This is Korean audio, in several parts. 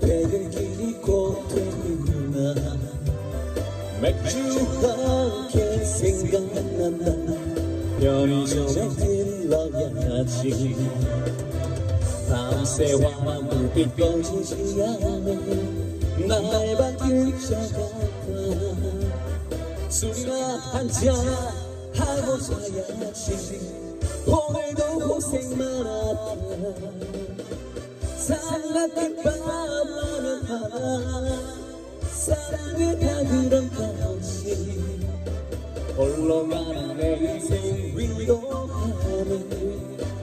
퇴근길이 고통이구나. 맥주. 함께 생각난다. 편의점에 들러야지. 밤새와 물빛 꺼지지 않아 나의 방길 셔가다 술이나 한잔 하고 자야지. 오늘도 고생 많았다 사랑의 밤라면 하나 사랑을 다 그런 것이 홀로 가는 내 인생 위로하는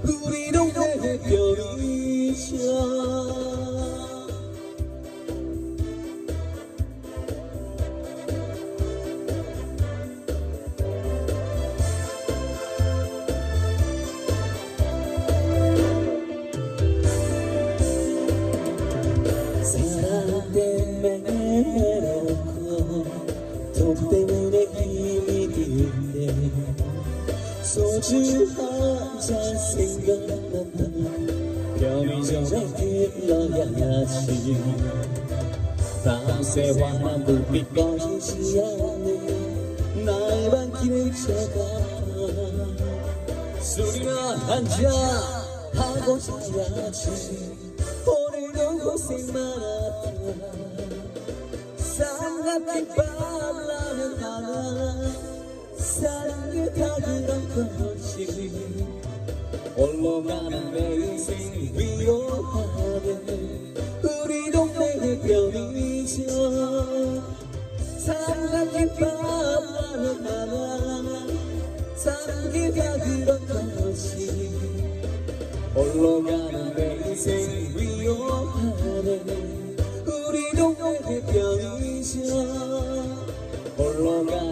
우리 동네 별이죠 사랑 때문에 외롭고 돈 때문에 힘이 들때 소주 한 잔 생각난다 별이 전에 들러야지 밤새 환한 불빛 꺼지지 않는 나의 밤길을 쳐가 술이나 한잔 하고 자야지 고생 많았다 쌍같은 밤라면 하나 사랑을 다 그런 것이 홀로 가는 내 인생 위로하는 우리 동네의 별이죠 쌍같은 밤라면 하나 사랑을 다 그런 것이 홀로 가는 내 인생 위로하는 우리 동네의 별이죠. 홀로 가